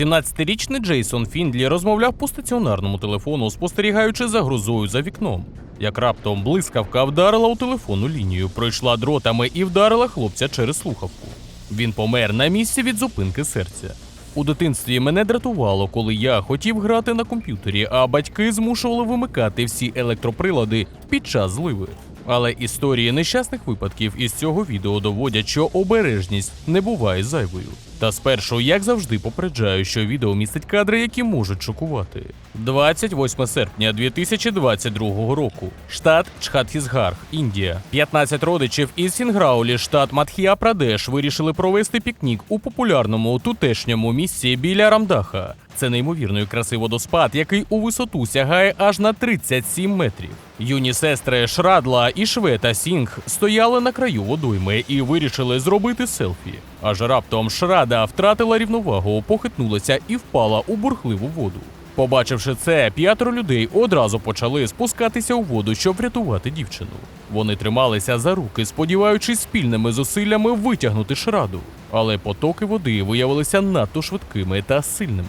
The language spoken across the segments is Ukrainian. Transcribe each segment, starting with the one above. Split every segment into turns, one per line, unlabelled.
17-річний Джейсон Фіндлі розмовляв по стаціонарному телефону, спостерігаючи за грозою за вікном. Як раптом блискавка вдарила у телефонну лінію, пройшла дротами і вдарила хлопця через слухавку. Він помер на місці від зупинки серця. У дитинстві мене дратувало, коли я хотів грати на комп'ютері, а батьки змушували вимикати всі електроприлади під час зливи. Але історії нещасних випадків із цього відео доводять, що обережність не буває зайвою. Та спершу, як завжди, попереджаю, що відео містить кадри, які можуть шокувати. 28 серпня 2022 року. Штат Чхатхісгарх, Індія. 15 родичів із Сінграулі, штат Мадхія Прадеш, вирішили провести пікнік у популярному тутешньому місці біля Рамдаха. Це неймовірної краси водоспад, який у висоту сягає аж на 37 метрів. Юні сестри Шрадла і Швета Сінг стояли на краю водойми і вирішили зробити селфі. Аж раптом Шрада втратила рівновагу, похитнулася і впала у бурхливу воду. Побачивши це, п'ятеро людей одразу почали спускатися у воду, щоб врятувати дівчину. Вони трималися за руки, сподіваючись спільними зусиллями витягнути шраду. Але потоки води виявилися надто швидкими та сильними.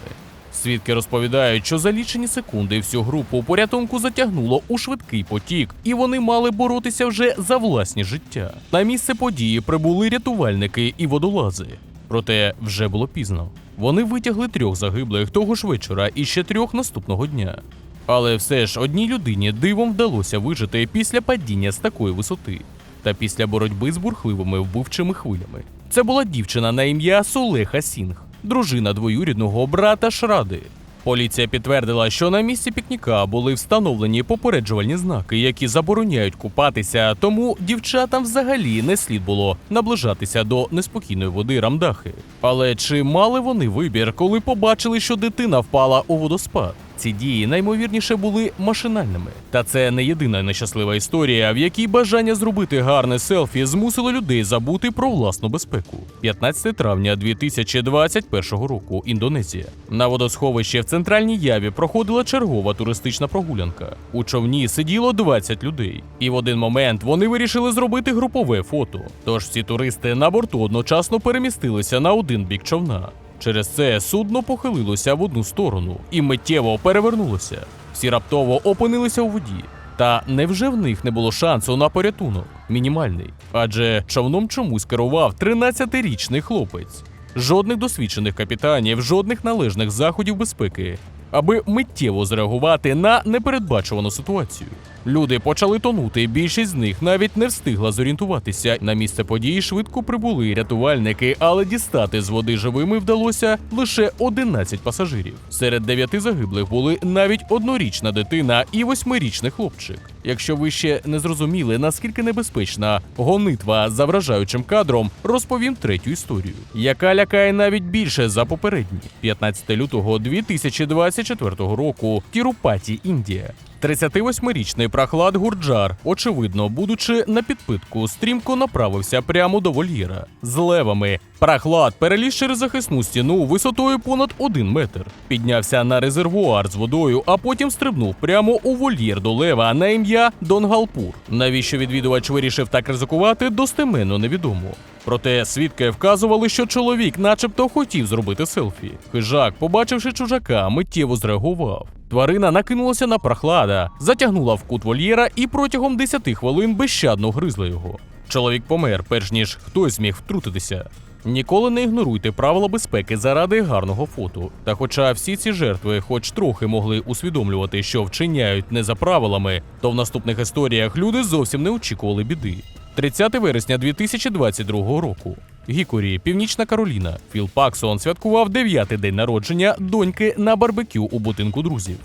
Свідки розповідають, що за лічені секунди всю групу порятунку затягнуло у швидкий потік, і вони мали боротися вже за власні життя. На місце події прибули рятувальники і водолази. Проте вже було пізно. Вони витягли трьох загиблих того ж вечора і ще трьох наступного дня. Але все ж одній людині дивом вдалося вижити після падіння з такої висоти та після боротьби з бурхливими вбивчими хвилями. Це була дівчина на ім'я Солеха Сінг, дружина двоюрідного брата Шради. Поліція підтвердила, що на місці пікніка були встановлені попереджувальні знаки, які забороняють купатися, тому дівчатам взагалі не слід було наближатися до неспокійної води рамдахи. Але чи мали вони вибір, коли побачили, що дитина впала у водоспад? Ці дії наймовірніше були машинальними. Та це не єдина нещаслива історія, в якій бажання зробити гарне селфі змусило людей забути про власну безпеку. 15 травня 2021 року. Індонезія. На водосховищі в центральній яві проходила чергова туристична прогулянка. У човні сиділо 20 людей, і в один момент вони вирішили зробити групове фото. Тож всі туристи на борту одночасно перемістилися на один бік човна. Через це судно похилилося в одну сторону і миттєво перевернулося. Всі раптово опинилися у воді. Та невже в них не було шансу на порятунок? Мінімальний. Адже човном чомусь керував 13-річний хлопець. Жодних досвідчених капітанів, жодних належних заходів безпеки, аби миттєво зреагувати на непередбачувану ситуацію. Люди почали тонути. Більшість з них навіть не встигла зорієнтуватися. На місце події швидко прибули рятувальники, але дістати з води живими вдалося лише 11 пасажирів. Серед дев'яти загиблих були навіть однорічна дитина і восьмирічний хлопчик. Якщо ви ще не зрозуміли, наскільки небезпечна гонитва за вражаючим кадром, розповім третю історію, яка лякає навіть більше за попередні. 15 лютого 2024 року. Тірупаті, Індія. 38-річний прохлад Гурджар, очевидно, будучи на підпитку, стрімко направився прямо до вольєра з левами. Прохлад переліз через захисну стіну висотою понад один метр, піднявся на резервуар з водою, а потім стрибнув прямо у вольєр до лева на ім'я Донгалпур. Навіщо відвідувач вирішив так ризикувати, достеменно невідомо. Проте свідки вказували, що чоловік, начебто, хотів зробити селфі. Хижак, побачивши чужака, миттєво зреагував. Тварина накинулася на прохлада, затягнула в кут вольєра і протягом 10 хвилин безщадно гризла його. Чоловік помер, перш ніж хтось зміг втрутитися. Ніколи не ігноруйте правила безпеки заради гарного фото. Та хоча всі ці жертви, хоч трохи могли усвідомлювати, що вчиняють не за правилами, то в наступних історіях люди зовсім не очікували біди. 30 вересня 2022 року. Гікорі, Північна Кароліна. Філ Паксон святкував дев'ятий день народження доньки на барбекю у будинку друзів.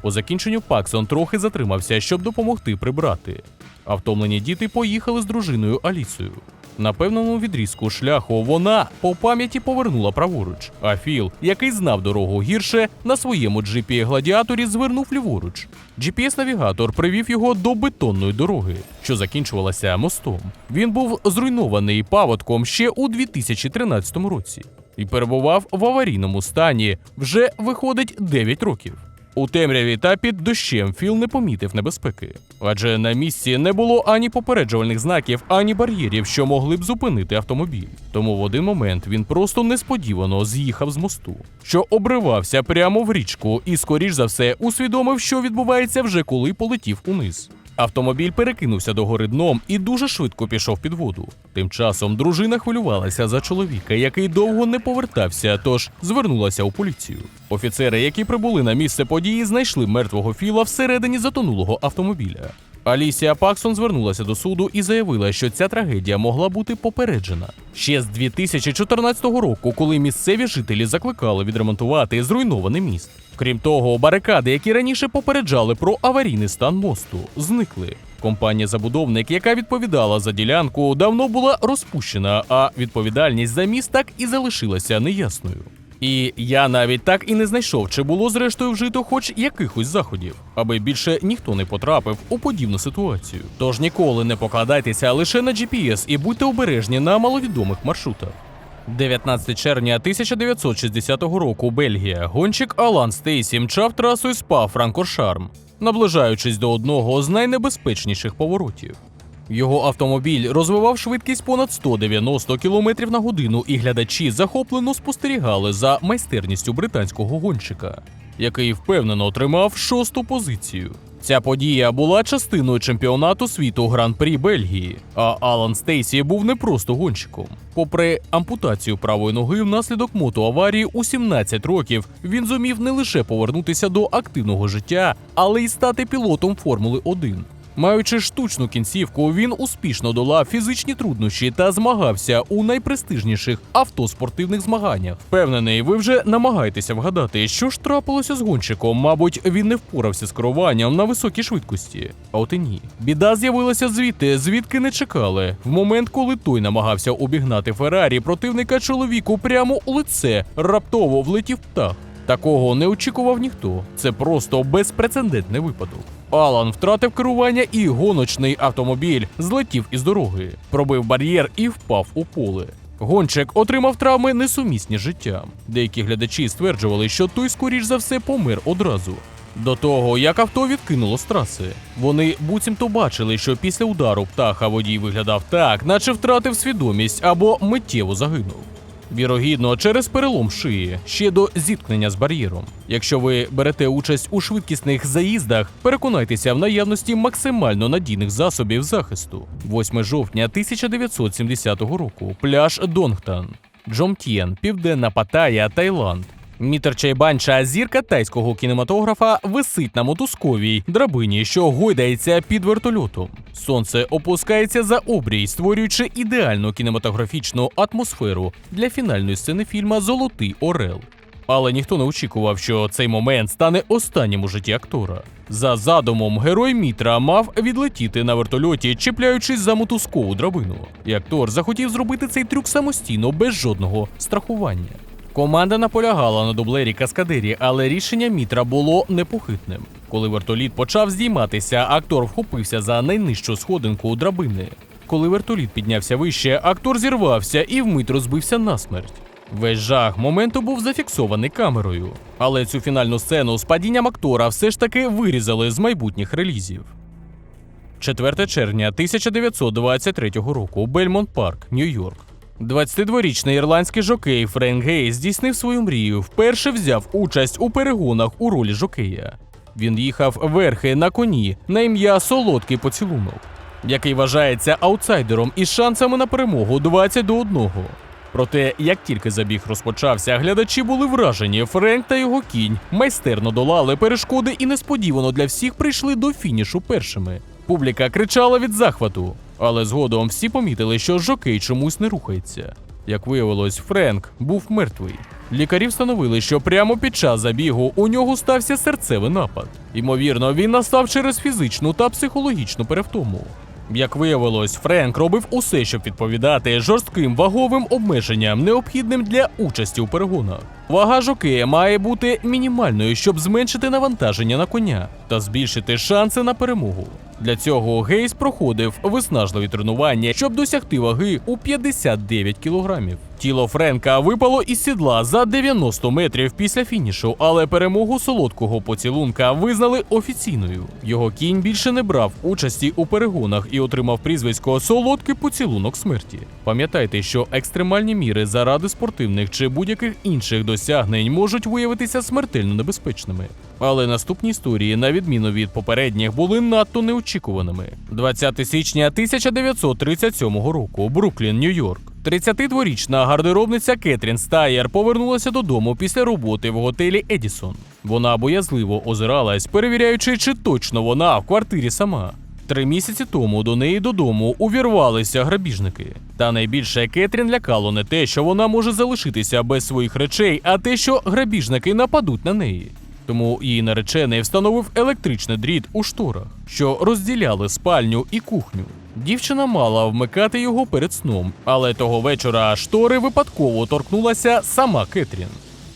По закінченню Паксон трохи затримався, щоб допомогти прибрати. А втомлені діти поїхали з дружиною Алісою. На певному відрізку шляху вона по пам'яті повернула праворуч, а Філ, який знав дорогу гірше, на своєму GPS-гладіаторі звернув ліворуч. GPS-навігатор привів його до бетонної дороги, що закінчувалася мостом. Він був зруйнований паводком ще у 2013 році і перебував в аварійному стані вже виходить 9 років. У темряві та під дощем Філ не помітив небезпеки, адже на місці не було ані попереджувальних знаків, ані бар'єрів, що могли б зупинити автомобіль. Тому в один момент він просто несподівано з'їхав з мосту, що обривався прямо в річку, і, скоріш за все, усвідомив, що відбувається вже коли полетів униз. Автомобіль перекинувся до гори дном і дуже швидко пішов під воду. Тим часом дружина хвилювалася за чоловіка, який довго не повертався, тож звернулася у поліцію. Офіцери, які прибули на місце події, знайшли мертвого Філа всередині затонулого автомобіля. Алісія Паксон звернулася до суду і заявила, що ця трагедія могла бути попереджена ще з 2014 року, коли місцеві жителі закликали відремонтувати зруйнований міст. Крім того, барикади, які раніше попереджали про аварійний стан мосту, зникли. Компанія-забудовник, яка відповідала за ділянку, давно була розпущена, а відповідальність за міст так і залишилася неясною. І я навіть так і не знайшов, чи було зрештою вжито хоч якихось заходів, аби більше ніхто не потрапив у подібну ситуацію. Тож ніколи не покладайтеся лише на GPS і будьте обережні на маловідомих маршрутах. 19 червня 1960 року Бельгія. Гонщик Алан Стейсі мчав трасою спа Франкошарм, наближаючись до одного з найнебезпечніших поворотів. Його автомобіль розвивав швидкість понад 190 км на годину, і глядачі захоплено спостерігали за майстерністю британського гонщика, який впевнено отримав шосту позицію. Ця подія була частиною чемпіонату світу Гран-прі Бельгії, а Алан Стейсі був не просто гонщиком. Попри ампутацію правої ноги внаслідок мотоаварії у 17 років, він зумів не лише повернутися до активного життя, але й стати пілотом Формули 1. Маючи штучну кінцівку, він успішно долав фізичні труднощі та змагався у найпрестижніших автоспортивних змаганнях. Впевнений, ви вже намагаєтеся вгадати, що ж трапилося з гонщиком. Мабуть, він не впорався з керуванням на високій швидкості. А от і ні. Біда з'явилася звідти, звідки не чекали. В момент, коли той намагався обігнати Феррарі, противника чоловіку прямо у лице раптово влетів птах. Такого не очікував ніхто. Це просто безпрецедентний випадок. Алан втратив керування і гоночний автомобіль злетів із дороги, пробив бар'єр і впав у поле. Гонщик отримав травми несумісні з життям. Деякі глядачі стверджували, що той, скоріш за все, помер одразу. До того, як авто відкинуло з траси, вони буцімто бачили, що після удару птаха водій виглядав так, наче втратив свідомість або миттєво загинув. Вірогідно, через перелом шиї ще до зіткнення з бар'єром. Якщо ви берете участь у швидкісних заїздах, переконайтеся в наявності максимально надійних засобів захисту. 8 жовтня 1970 року. Пляж Донгтан, Джомт'єн, Південна Паттайя, Таїланд. Мітер Чайбанча, зірка тайського кінематографа, висить на мотузковій драбині, що гойдається під вертольотом. Сонце опускається за обрій, створюючи ідеальну кінематографічну атмосферу для фінальної сцени фільма Золотий Орел. Але ніхто не очікував, що цей момент стане останнім у житті актора. За задумом, герой Мітра мав відлетіти на вертольоті, чіпляючись за мотузкову драбину. І актор захотів зробити цей трюк самостійно без жодного страхування. Команда наполягала на дублері каскадирі, але рішення Мітра було непохитним. Коли вертоліт почав здійматися, актор вхопився за найнижчу сходинку у драбини. Коли вертоліт піднявся вище, актор зірвався і вмить розбився насмерть. Весь жах моменту був зафіксований камерою. Але цю фінальну сцену з падінням актора все ж таки вирізали з майбутніх релізів. 4 червня 1923 року. Бельмонт Парк, Нью-Йорк. 22-річний ірландський жокей Френк Гей здійснив свою мрію. Вперше взяв участь у перегонах у ролі жокея. Він їхав верхи на коні на ім'я Солодкий поцілунок, який вважається аутсайдером із шансами на перемогу 20 до 1. Проте, як тільки забіг розпочався, глядачі були вражені. Френк та його кінь майстерно долали перешкоди і несподівано для всіх прийшли до фінішу першими. Публіка кричала від захвату, але згодом всі помітили, що жокей чомусь не рухається. Як виявилось, Френк був мертвий. Лікарі встановили, що прямо під час забігу у нього стався серцевий напад. Ймовірно, він настав через фізичну та психологічну перевтому. Як виявилось, Френк робив усе, щоб відповідати жорстким ваговим обмеженням, необхідним для участі у перегонах. Вага жокея має бути мінімальною, щоб зменшити навантаження на коня та збільшити шанси на перемогу. Для цього Гейс проходив виснажливі тренування, щоб досягти ваги у 59 кілограмів. Тіло Френка випало із сідла за 90 метрів після фінішу, але перемогу солодкого поцілунка визнали офіційною. Його кінь більше не брав участі у перегонах і отримав прізвисько Солодкий поцілунок смерті. Пам'ятайте, що екстремальні міри заради спортивних чи будь-яких інших досягнень можуть виявитися смертельно небезпечними. Але наступні історії, на відміну від попередніх, були надто неочікуваними. 20 січня 1937 року, Бруклін, Нью-Йорк. 32-річна гардеробниця Кетрін Стаєр повернулася додому після роботи в готелі Едісон. Вона боязливо озиралась, перевіряючи, чи точно вона в квартирі сама. Три місяці тому до неї додому увірвалися грабіжники. Та найбільше Кетрін лякало не те, що вона може залишитися без своїх речей, а те, що грабіжники нападуть на неї. Тому її наречений встановив електричний дріт у шторах, що розділяли спальню і кухню. Дівчина мала вмикати його перед сном, але того вечора штори випадково торкнулася сама Кетрін.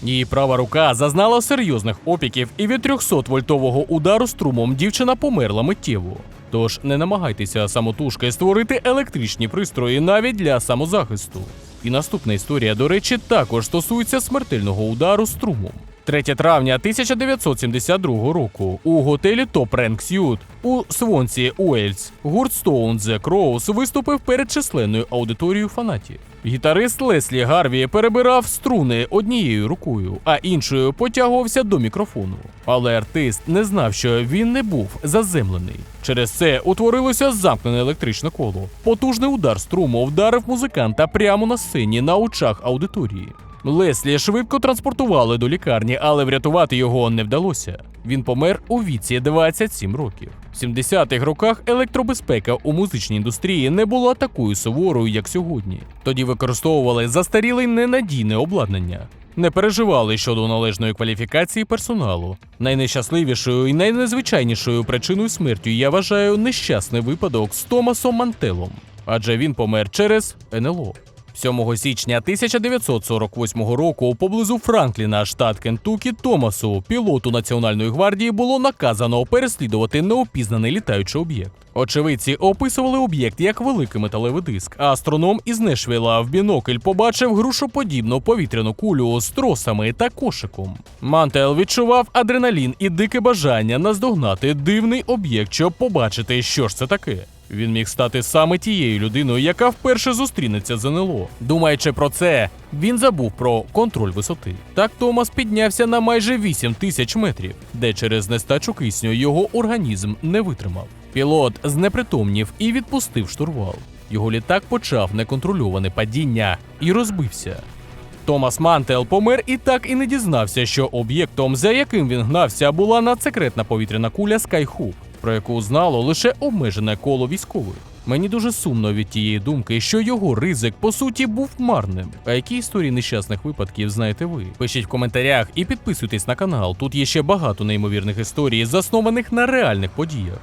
Її права рука зазнала серйозних опіків, і від 300-вольтового удару струмом дівчина померла миттєво. Тож не намагайтеся самотужки створити електричні пристрої навіть для самозахисту. І наступна історія, до речі, також стосується смертельного удару струмом. 3 травня 1972 року у готелі Top Rank Suite у Свонсі, Уельс, гурт Stone The Crows виступив перед численною аудиторією фанатів. Гітарист Леслі Гарві перебирав струни однією рукою, а іншою потягувався до мікрофону. Але артист не знав, що він не був заземлений. Через це утворилося замкнене електричне коло. Потужний удар струму вдарив музиканта прямо на сцені на очах аудиторії. Леслі швидко транспортували до лікарні, але врятувати його не вдалося. Він помер у віці 27 років. В 70-х роках електробезпека у музичній індустрії не була такою суворою, як сьогодні. Тоді використовували застаріле ненадійне обладнання. Не переживали щодо належної кваліфікації персоналу. Найнещасливішою і найнезвичайнішою причиною смерті я вважаю нещасний випадок з Томасом Мантелом, адже він помер через НЛО. 7 січня 1948 року поблизу Франкліна, штат Кентукі, Томасу, пілоту Національної гвардії, було наказано переслідувати неопізнаний літаючий об'єкт. Очевидці описували об'єкт як великий металевий диск, а астроном із Нешвіла в бінокль побачив грушоподібну повітряну кулю з тросами та кошиком. Мантел відчував адреналін і дике бажання наздогнати дивний об'єкт, щоб побачити, що ж це таке. Він міг стати саме тією людиною, яка вперше зустрінеться з НЛО. Думаючи про це, він забув про контроль висоти. Так Томас піднявся на майже 8 тисяч метрів, де через нестачу кисню його організм не витримав. Пілот знепритомнів і відпустив штурвал. Його літак почав неконтрольоване падіння і розбився. Томас Мантел помер і так і не дізнався, що об'єктом, за яким він гнався, була надсекретна повітряна куля Skyhook, про яку знало лише обмежене коло військових. Мені дуже сумно від тієї думки, що його ризик по суті був марним. А які історії нещасних випадків знаєте ви? Пишіть в коментарях і підписуйтесь на канал. Тут є ще багато неймовірних історій, заснованих на реальних подіях.